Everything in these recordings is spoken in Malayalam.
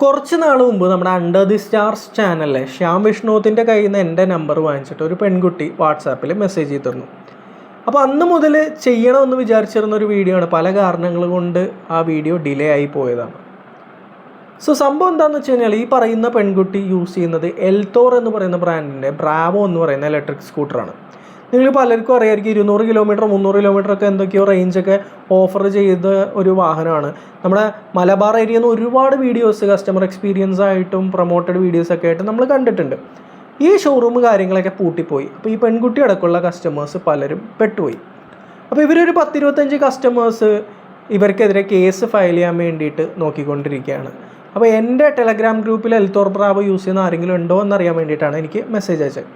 കുറച്ച് നാൾ മുമ്പ് നമ്മുടെ അണ്ടർ ദി സ്റ്റാർസ് ചാനലിലെ ശ്യാം വിഷ്ണുവിന്റെ കയ്യിൽ നിന്ന് എന്റെ നമ്പർ വാങ്ങിച്ചിട്ട് ഒരു പെൺകുട്ടി വാട്സാപ്പിൽ മെസ്സേജ് ചെയ്ത് തന്നു. അപ്പോൾ അന്ന് മുതൽ ചെയ്യണമെന്ന് വിചാരിച്ചിരുന്ന ഒരു വീഡിയോ ആണ്. പല കാരണങ്ങൾ കൊണ്ട് ആ വീഡിയോ ഡിലേ ആയി പോയതാണ്. സോ സംഭവം എന്താണെന്ന് വെച്ച് കഴിഞ്ഞാൽ ഈ പറയുന്ന പെൺകുട്ടി യൂസ് ചെയ്യുന്നത് എൽത്തോർ എന്ന് പറയുന്ന ബ്രാൻഡിന്റെ ബ്രാവോ എന്ന് പറയുന്ന ഇലക്ട്രിക് സ്കൂട്ടറാണ് നിങ്ങൾ പലർക്കും അറിയാമായിരിക്കും ഇരുന്നൂറ് കിലോമീറ്റർ മുന്നൂറ് കിലോമീറ്റർ ഒക്കെ എന്തൊക്കെയോ റേഞ്ചൊക്കെ ഓഫർ ചെയ്ത ഒരു വാഹനമാണ്. നമ്മുടെ മലബാർ ഏരിയയിൽ നിന്ന് ഒരുപാട് വീഡിയോസ് കസ്റ്റമർ എക്സ്പീരിയൻസ് ആയിട്ടും പ്രൊമോട്ടഡ് വീഡിയോസ് ഒക്കെ ആയിട്ട് നമ്മൾ കണ്ടിട്ടുണ്ട്. ഈ ഷോറൂം കാര്യങ്ങളൊക്കെ പൂട്ടിപ്പോയി. അപ്പോൾ ഈ പെൺകുട്ടി അടക്കമുള്ള കസ്റ്റമേഴ്സ് പലരും പെട്ടുപോയി. അപ്പോൾ ഇവരൊരു പത്തിരുപത്തഞ്ച് കസ്റ്റമേഴ്സ് ഇവർക്കെതിരെ കേസ് ഫയൽ ചെയ്യാൻ വേണ്ടിയിട്ട് നോക്കിക്കൊണ്ടിരിക്കുകയാണ്. അപ്പോൾ എന്റെ ടെലഗ്രാം ഗ്രൂപ്പിൽ എൽത്തോർ ബ്രാവോ യൂസ് ചെയ്യുന്ന ആരെങ്കിലും ഉണ്ടോ എന്നറിയാൻ വേണ്ടിയിട്ടാണ് എനിക്ക് മെസ്സേജ് അയച്ചത്.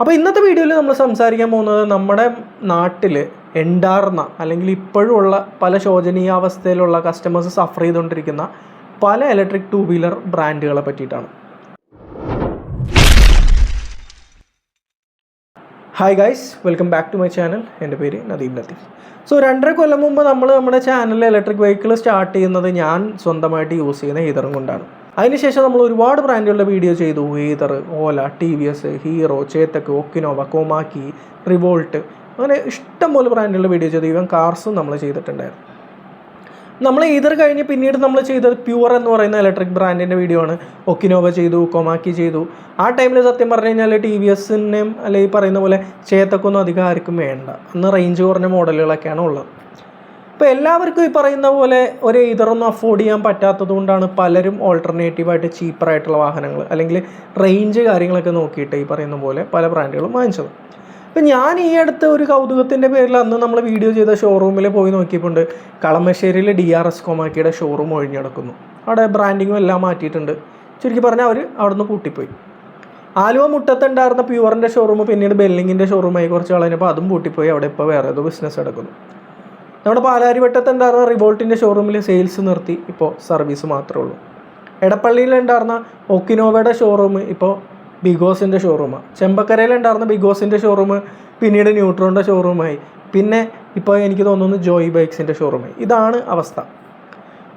അപ്പോൾ ഇന്നത്തെ വീഡിയോയിൽ നമ്മൾ സംസാരിക്കാൻ പോകുന്നത് നമ്മുടെ നാട്ടിൽ ഉണ്ടാർന്ന അല്ലെങ്കിൽ ഇപ്പോഴുള്ള പല ശോചനീയാവസ്ഥയിലുള്ള കസ്റ്റമേഴ്സ് സഫർ ചെയ്തുകൊണ്ടിരിക്കുന്ന പല ഇലക്ട്രിക് ടു വീലർ ബ്രാൻഡുകളെ പറ്റിയിട്ടാണ്. Hi guys welcome back to my channel എന്റെ പേര് നദീം ലത്തീഫ്. സോ രണ്ടര കൊല്ലം മുമ്പ് നമ്മൾ നമ്മുടെ ചാനലിൽ ഇലക്ട്രിക് വെഹിക്കിൾ സ്റ്റാർട്ട് ചെയ്യുന്നത് ഞാൻ സ്വന്തമായിട്ട് യൂസ് ചെയ്യുന്ന ഹീതറും കൊണ്ടാണ്. അതിനുശേഷം നമ്മൾ ഒരുപാട് ബ്രാൻഡുകളുടെ വീഡിയോ ചെയ്തു. Ather Ola T V S Hero Chetak Okinawa Komaki Revolt അങ്ങനെ ഇഷ്ടംപോലെ ബ്രാൻഡുകളുടെ വീഡിയോ ചെയ്തു. ഈവൻ കാർസും നമ്മൾ ചെയ്തിട്ടുണ്ടായിരുന്നു. നമ്മൾ ഈതർ കഴിഞ്ഞ് പിന്നീട് നമ്മൾ ചെയ്തത് പ്യുവർ എന്ന് പറയുന്ന ഇലക്ട്രിക് ബ്രാൻഡിന്റെ വീഡിയോ ആണ്. ഒക്കിനോവ ചെയ്തു കൊമാക്കി ചെയ്തു. ആ ടൈമിൽ സത്യം പറഞ്ഞു കഴിഞ്ഞാൽ ടി വി എസിനെയും അല്ലെങ്കിൽ പറയുന്ന പോലെ ചേത്തക്കൊന്നും അധികം ആർക്കും വേണ്ട. അന്ന് റേഞ്ച് കുറഞ്ഞ മോഡലുകളൊക്കെയാണ് ഉള്ളത്. അപ്പോൾ എല്ലാവർക്കും ഈ പറയുന്ന പോലെ ഒരു ഇതറൊന്നും അഫോർഡ് ചെയ്യാൻ പറ്റാത്തത് കൊണ്ടാണ് പലരും ഓൾട്ടർനേറ്റീവായിട്ട് ചീപ്പറായിട്ടുള്ള വാഹനങ്ങൾ അല്ലെങ്കിൽ റേഞ്ച് കാര്യങ്ങളൊക്കെ നോക്കിയിട്ട് ഈ പറയുന്ന പോലെ പല ബ്രാൻഡുകളും വാങ്ങിച്ചത്. അപ്പം ഞാൻ ഈ അടുത്ത് ഒരു കൗതുകത്തിന്റെ പേരിൽ അന്ന് നമ്മൾ വീഡിയോ ചെയ്ത ഷോറൂമിൽ പോയി നോക്കിയിട്ടുണ്ട് കളമശ്ശേരിയിൽ ഡി ആർ എസ് കോമാക്കിയുടെ ഷോറൂം ഒഴിഞ്ഞു കിടക്കുന്നു അവിടെ ബ്രാൻഡിങ്ങും എല്ലാം മാറ്റിയിട്ടുണ്ട്. ചുരുക്കി പറഞ്ഞാൽ അവർ അവിടെ നിന്ന് പൂട്ടിപ്പോയി. ആലുവ മുട്ടത്തുണ്ടായിരുന്ന പ്യുവറിന്റെ ഷോറൂം പിന്നീട് ബെല്ലിങ്ങിന്റെ ഷോറൂമായി കുറച്ച് കളഞ്ഞപ്പോൾ അതും പൂട്ടിപ്പോയി. അവിടെ ഇപ്പോൾ വേറെ ഏതോ ബിസിനസ് നടക്കുന്നു. നമ്മുടെ പാലാരിവട്ടത്ത് ഉണ്ടായിരുന്ന റിവോൾട്ടിന്റെ ഷോറൂമിൽ സെയിൽസ് നിർത്തി. ഇപ്പോൾ സർവീസ് മാത്രമേ ഉള്ളൂ. എടപ്പള്ളിയിൽ ഉണ്ടായിരുന്ന ഒക്കിനോവയുടെ ഷോറൂം ഇപ്പോൾ ബിഗോസിന്റെ ഷോറൂമാണ് ചെമ്പക്കരയിൽ ഉണ്ടായിരുന്ന ബിഗോസിന്റെ ഷോറൂം പിന്നീട് ന്യൂട്രോണിന്റെ ഷോറൂമായി പിന്നെ ഇപ്പോൾ എനിക്ക് തോന്നുന്നു ജോയ് ബൈക്സിന്റെ ഷോറൂമായി ഇതാണ് അവസ്ഥ.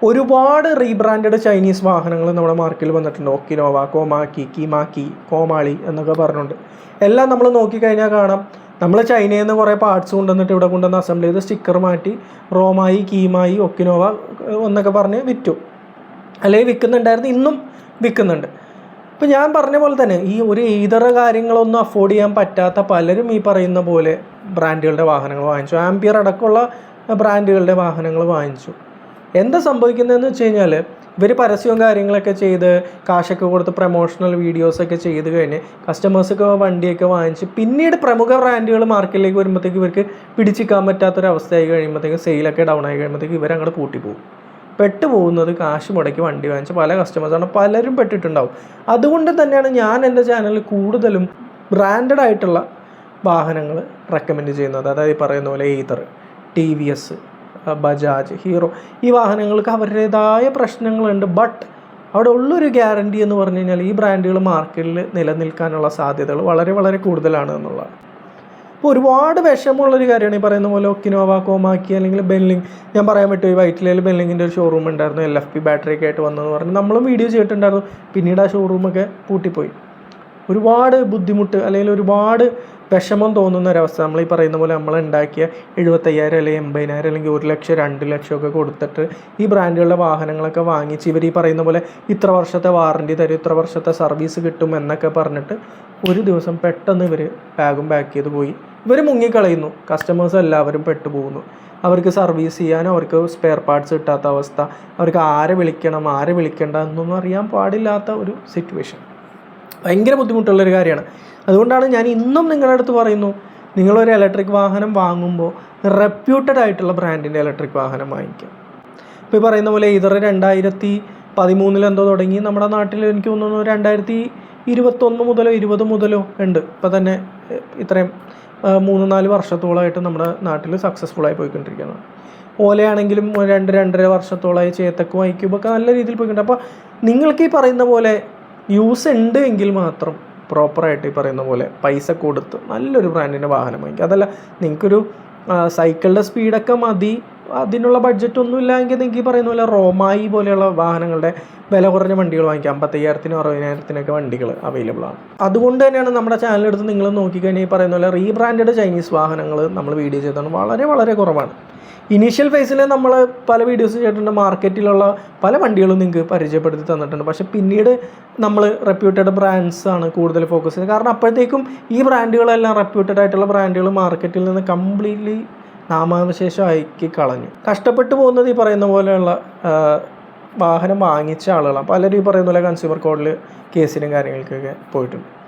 ഒരുപാട് റീബ്രാൻഡഡ് ചൈനീസ് വാഹനങ്ങൾ നമ്മുടെ മാർക്കറ്റിൽ വന്നിട്ടുണ്ട്. ഒക്കിനോവ കോമാക്കി കിമാക്കി കോമാളി എന്നൊക്കെ പറഞ്ഞുകൊണ്ട്. എല്ലാം നമ്മൾ നോക്കിക്കഴിഞ്ഞാൽ കാണാം. നമ്മൾ ചൈനയിൽ നിന്ന് കുറേ പാർട്സ് കൊണ്ടുവന്നിട്ട് ഇവിടെ കൊണ്ടുവന്ന് അസംബിൾ ചെയ്ത് സ്റ്റിക്കർ മാറ്റി റോമായി കീമായി ഒക്കിനോവ എന്നൊക്കെ പറഞ്ഞ് വിറ്റു. അല്ലെങ്കിൽ വിൽക്കുന്നുണ്ടായിരുന്നു ഇന്നും വിൽക്കുന്നുണ്ട്. ഇപ്പം ഞാൻ പറഞ്ഞ പോലെ തന്നെ ഈ ഒരു ഈതറ കാര്യങ്ങളൊന്നും അഫോർഡ് ചെയ്യാൻ പറ്റാത്ത പലരും ഈ പറയുന്ന പോലെ ബ്രാൻഡുകളുടെ വാഹനങ്ങൾ വാങ്ങിച്ചു. ആംപിയർ അടക്കമുള്ള ബ്രാൻഡുകളുടെ വാഹനങ്ങൾ വാങ്ങിച്ചു. എന്താ സംഭവിക്കുന്നതെന്ന് വെച്ച് കഴിഞ്ഞാൽ ഇവർ പരസ്യവും കാര്യങ്ങളൊക്കെ ചെയ്ത് കാശൊക്കെ കൊടുത്ത് പ്രൊമോഷണൽ വീഡിയോസൊക്കെ ചെയ്ത് കഴിഞ്ഞ് കസ്റ്റമേഴ്സൊക്കെ വണ്ടിയൊക്കെ വാങ്ങിച്ച് പിന്നീട് പ്രമുഖ ബ്രാൻഡുകൾ മാർക്കറ്റിലേക്ക് വരുമ്പോഴത്തേക്ക് ഇവർക്ക് പിടിച്ചിക്കാൻ പറ്റാത്തൊരവസ്ഥയായി കഴിയുമ്പോഴത്തേക്ക് സെയിലൊക്കെ ഡൗൺ ആയി കഴിയുമ്പോഴത്തേക്ക് ഇവരങ്ങോട്ട് പെട്ട് പോകുന്നത് കാശ് മുടക്കി വണ്ടി വാങ്ങിച്ച പല കസ്റ്റമേഴ്സാണ് പലരും പെട്ടിട്ടുണ്ടാവും. അതുകൊണ്ട് തന്നെയാണ് ഞാൻ എന്റെ ചാനലിൽ കൂടുതലും ബ്രാൻഡഡ് ആയിട്ടുള്ള വാഹനങ്ങൾ റെക്കമെൻഡ് ചെയ്യുന്നത്. അതായത് പറയുന്ന പോലെ Ather T V S Bajaj Hero. ഈ വാഹനങ്ങൾക്ക് അവരുടേതായ പ്രശ്നങ്ങളുണ്ട് ബട്ട് അവിടെ ഉള്ളൊരു ഗ്യാരണ്ടി എന്ന് പറഞ്ഞു കഴിഞ്ഞാൽ ഈ ബ്രാൻഡുകൾ മാർക്കറ്റിൽ നിലനിൽക്കാനുള്ള സാധ്യതകൾ വളരെ വളരെ കൂടുതലാണ് എന്നുള്ളതാണ്. അപ്പോൾ ഒരുപാട് വിഷമമുള്ളൊരു കാര്യമാണ് ഈ പറയുന്ന പോലെ ഒക്കിനോവ കോമാക്കി അല്ലെങ്കിൽ ബെല്ലിംഗ് ഞാൻ പറയാൻ പറ്റും ഈ വൈറ്റിലയിൽ ബെല്ലിങ്ങിന്റെ ഒരു ഷോറൂം ഉണ്ടായിരുന്നു എൽ എഫ് പി ബാറ്ററി ഒക്കെ ആയിട്ട് വന്നതെന്ന് പറഞ്ഞ്. നമ്മളും വീഡിയോ ചെയ്തിട്ടുണ്ടായിരുന്നു പിന്നീട് ആ ഷോറൂമൊക്കെ പൂട്ടിപ്പോയി. ഒരുപാട് ബുദ്ധിമുട്ട് അല്ലെങ്കിൽ ഒരുപാട് വിഷമം തോന്നുന്ന ഒരവസ്ഥ നമ്മൾ ഈ പറയുന്ന പോലെ നമ്മൾ ഉണ്ടാക്കിയ എഴുപത്തയ്യായിരം അല്ലെങ്കിൽ എൺപതിനായിരം അല്ലെങ്കിൽ ഒരു ലക്ഷം രണ്ട് ലക്ഷം ഒക്കെ കൊടുത്തിട്ട് ഈ ബ്രാൻഡുകളുടെ വാഹനങ്ങളൊക്കെ വാങ്ങിച്ച് ഇവർ ഈ പറയുന്ന പോലെ ഇത്ര വർഷത്തെ വാറണ്ടി തരും ഇത്ര വർഷത്തെ സർവീസ് കിട്ടും എന്നൊക്കെ പറഞ്ഞിട്ട് ഒരു ദിവസം പെട്ടെന്ന് ഇവർ ബാഗും പാക്ക് ചെയ്ത് പോയി. ഇവർ മുങ്ങിക്കളയുന്നു. കസ്റ്റമേഴ്സ് എല്ലാവരും പെട്ടുപോകുന്നു. അവർക്ക് സർവീസ് ചെയ്യാൻ അവർക്ക് സ്പെയർ പാർട്സ് കിട്ടാത്ത അവസ്ഥ അവർക്ക് ആരെ വിളിക്കണം ആരെ വിളിക്കേണ്ട എന്നൊന്നും അറിയാൻ പാടില്ലാത്ത ഒരു സിറ്റുവേഷൻ. ഭയങ്കര ബുദ്ധിമുട്ടുള്ളൊരു കാര്യമാണ്. അതുകൊണ്ടാണ് ഞാൻ ഇന്നും നിങ്ങളുടെ അടുത്ത് പറയുന്നു നിങ്ങളൊരു ഇലക്ട്രിക് വാഹനം വാങ്ങുമ്പോൾ റെപ്യൂട്ടഡ് ആയിട്ടുള്ള ബ്രാൻഡിന്റെ ഇലക്ട്രിക് വാഹനം വാങ്ങിക്കാം. ഇപ്പോൾ ഈ പറയുന്ന പോലെ ഇതർ രണ്ടായിരത്തി പതിമൂന്നിലെന്തോ തുടങ്ങി. നമ്മുടെ നാട്ടിൽ എനിക്ക് തോന്നുന്നു രണ്ടായിരത്തി ഇരുപത്തൊന്ന് മുതലോ ഇരുപത് മുതലോ ഉണ്ട്. ഇപ്പോൾ തന്നെ ഇത്രയും മൂന്ന് നാല് വർഷത്തോളമായിട്ട് നമ്മുടെ നാട്ടിൽ സക്സസ്ഫുള്ളായി പോയിക്കൊണ്ടിരിക്കുന്നത് ഓലയാണെങ്കിലും രണ്ട് രണ്ടര വർഷത്തോളമായി ചേത്തക്കും ഐക്യൂബൊക്കെ നല്ല രീതിയിൽ പോയിട്ടുണ്ട് അപ്പോൾ നിങ്ങൾക്ക് ഈ പറയുന്ന പോലെ യൂസ് ഉണ്ട് എങ്കിൽ മാത്രം പ്രോപ്പറായിട്ട് ഈ പറയുന്ന പോലെ പൈസ കൊടുത്ത് നല്ലൊരു ബ്രാൻഡിന്റെ വാഹനം വാങ്ങിക്കുക. അതല്ല നിങ്ങൾക്കൊരു സൈക്കിളിന്റെ സ്പീഡൊക്കെ മതി. അതിനുള്ള ബഡ്ജറ്റ് ഒന്നും ഇല്ലെങ്കിൽ നിങ്ങൾക്ക് ഈ പറയുന്ന പോലെ റോമായി പോലെയുള്ള വാഹനങ്ങളുടെ വില കുറഞ്ഞ വണ്ടികൾ വാങ്ങിക്കാം. അമ്പത്തയ്യായിരത്തിനും അറുപതിനായിരത്തിനൊക്കെ വണ്ടികൾ അവൈലബിൾ ആണ്. അതുകൊണ്ട് തന്നെയാണ് നമ്മുടെ ചാനലെടുത്ത് നിങ്ങൾ നോക്കിക്കഴിഞ്ഞാൽ ഈ പറയുന്ന പോലെ റീബ്രാൻഡഡ് ചൈനീസ് വാഹനങ്ങൾ നമ്മൾ വീഡിയോ ചെയ്തതാണ്. വളരെ വളരെ കുറവാണ്. ഇനീഷ്യൽ ഫേസിൽ നമ്മൾ പല വീഡിയോസ് ചെയ്തിട്ടുണ്ട്. മാർക്കറ്റിലുള്ള പല വണ്ടികളും നിങ്ങൾക്ക് പരിചയപ്പെടുത്തി തന്നിട്ടുണ്ട്. പക്ഷേ പിന്നീട് നമ്മൾ റെപ്യൂട്ടഡ് ബ്രാൻഡ്സ് ആണ് കൂടുതൽ ഫോക്കസ് ചെയ്യുന്നത് കാരണം അപ്പോഴത്തേക്കും ഈ ബ്രാൻഡുകളെല്ലാം റെപ്യൂട്ടഡ് ആയിട്ടുള്ള ബ്രാൻഡുകൾ മാർക്കറ്റിൽ നിന്ന് കംപ്ലീറ്റ്ലി നാമാവശേഷം ആക്കി കളഞ്ഞു. കഷ്ടപ്പെട്ടു പോകുന്നത് ഈ പറയുന്ന പോലെയുള്ള വാഹനം വാങ്ങിച്ച ആളുകളാണ്. പലരും ഈ പറയുന്ന പോലെ കൺസ്യൂമർ കോഡിൽ കേസിനും കാര്യങ്ങൾക്കൊക്കെ പോയിട്ടുണ്ട്.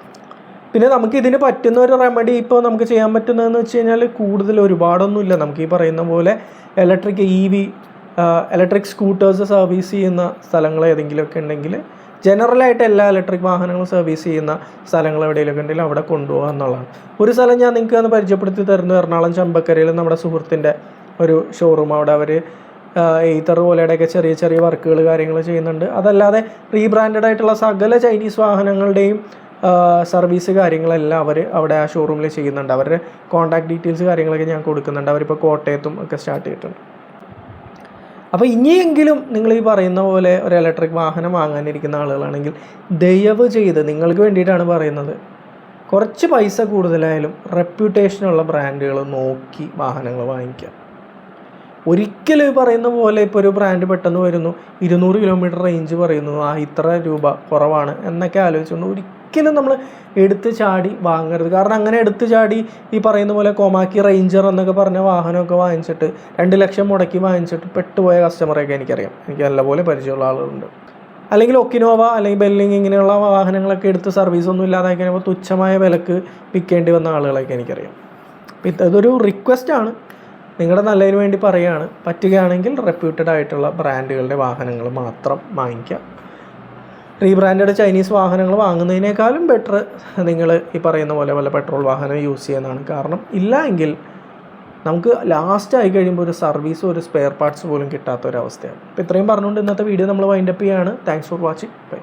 പിന്നെ നമുക്ക് ഇതിന് പറ്റുന്ന ഒരു റെമഡി ഇപ്പോൾ നമുക്ക് ചെയ്യാൻ പറ്റുന്നതെന്ന് വെച്ച് കഴിഞ്ഞാൽ കൂടുതൽ ഒരുപാടൊന്നുമില്ല. നമുക്ക് ഈ പറയുന്ന പോലെ electric E V electric scooters service ചെയ്യുന്ന സ്ഥലങ്ങൾ ഏതെങ്കിലുമൊക്കെ ഉണ്ടെങ്കിൽ ജനറലായിട്ട് എല്ലാ ഇലക്ട്രിക് വാഹനങ്ങളും സർവീസ് ചെയ്യുന്ന സ്ഥലങ്ങൾ എവിടെയെങ്കിലുമൊക്കെ ഉണ്ടെങ്കിൽ അവിടെ കൊണ്ടുപോകുക എന്നുള്ളതാണ്. ഒരു സ്ഥലം ഞാൻ നിങ്ങൾക്ക് ഒന്ന് പരിചയപ്പെടുത്തി തരുന്നു എറണാകുളം ചമ്പക്കരയിൽ നമ്മുടെ സുഹൃത്തിന്റെ ഒരു ഷോറൂം അവിടെ അവർ എയ്ത്തർ പോലെയുടെയൊക്കെ ചെറിയ ചെറിയ വർക്കുകൾ കാര്യങ്ങൾ ചെയ്യുന്നുണ്ട്. അതല്ലാതെ റീബ്രാൻഡഡ് ആയിട്ടുള്ള സകല ചൈനീസ് വാഹനങ്ങളുടെയും സർവീസ് കാര്യങ്ങളെല്ലാം അവർ അവിടെ ആ ഷോറൂമിൽ ചെയ്യുന്നുണ്ട്. അവരുടെ കോൺടാക്ട് ഡീറ്റെയിൽസ് കാര്യങ്ങളൊക്കെ ഞാൻ കൊടുക്കുന്നുണ്ട്. അവരിപ്പോൾ കോട്ടയത്തും ഒക്കെ സ്റ്റാർട്ട് ചെയ്തിട്ടുണ്ട്. അപ്പോൾ ഇനിയെങ്കിലും നിങ്ങൾ ഈ പറയുന്ന പോലെ ഒരു ഇലക്ട്രിക് വാഹനം വാങ്ങാനിരിക്കുന്ന ആളുകളാണെങ്കിൽ ദയവ് ചെയ്ത് നിങ്ങൾക്ക് വേണ്ടിയിട്ടാണ് പറയുന്നത്. കുറച്ച് പൈസ കൂടുതലായാലും റെപ്യൂട്ടേഷനുള്ള ബ്രാൻഡുകൾ നോക്കി വാഹനങ്ങൾ വാങ്ങിക്കുക. ഒരിക്കലും പറയുന്ന പോലെ ഇപ്പോൾ ഒരു ബ്രാൻഡ് പെട്ടെന്ന് വരുന്നു. ഇരുന്നൂറ് കിലോമീറ്റർ റേഞ്ച് പറയുന്നു. ആ ഇത്ര രൂപ കുറവാണ് എന്നൊക്കെ ആലോചിച്ചുകൊണ്ട് ഒരിക്കലും നമ്മൾ എടുത്ത് ചാടി വാങ്ങരുത്. കാരണം അങ്ങനെ എടുത്ത് ചാടി ഈ പറയുന്ന പോലെ കൊമാക്കി റേഞ്ചർ എന്നൊക്കെ പറഞ്ഞ വാഹനമൊക്കെ വാങ്ങിച്ചിട്ട് രണ്ട് ലക്ഷം മുടക്കി വാങ്ങിച്ചിട്ട് പെട്ടുപോയ കസ്റ്റമറൊക്കെ എനിക്കറിയാം. എനിക്ക് നല്ലപോലെ പരിചയമുള്ള ആളുകളുണ്ട്. അല്ലെങ്കിൽ ഒക്കിനോവ അല്ലെങ്കിൽ ബെല്ലിങ് ഇങ്ങനെയുള്ള വാഹനങ്ങളൊക്കെ എടുത്ത് സർവീസ് ഒന്നും ഇല്ലാതായി കഴിഞ്ഞപ്പോൾ തുച്ഛമായ വിലക്ക് വിൽക്കേണ്ടി വന്ന ആളുകളൊക്കെ എനിക്കറിയാം. ഇതൊരു റിക്വസ്റ്റാണ് നിങ്ങളുടെ നല്ലതിന് വേണ്ടി പറയുകയാണ്. പറ്റുകയാണെങ്കിൽ റെപ്യൂട്ടഡ് ആയിട്ടുള്ള ബ്രാൻഡുകളുടെ വാഹനങ്ങൾ മാത്രം വാങ്ങിക്കുക. റീബ്രാൻഡഡ് ചൈനീസ് വാഹനങ്ങൾ വാങ്ങുന്നതിനേക്കാളും ബെറ്റർ നിങ്ങൾ ഈ പറയുന്ന പോലെ വല്ല പെട്രോൾ വാഹനം യൂസ് ചെയ്യുന്നതാണ്. കാരണം ഇല്ല എങ്കിൽ നമുക്ക് ലാസ്റ്റ് ആയി കഴിയുമ്പോൾ ഒരു സർവീസും ഒരു സ്പെയർ പാർട്സ് പോലും കിട്ടാത്ത ഒരു അവസ്ഥയാണ്. അപ്പോൾ ഇത്രയും പറഞ്ഞുകൊണ്ട് ഇന്നത്തെ വീഡിയോ നമ്മൾ വൈൻഡപ്പ് ചെയ്യുകയാണ് താങ്ക്സ് ഫോർ വാച്ചിങ് ബൈ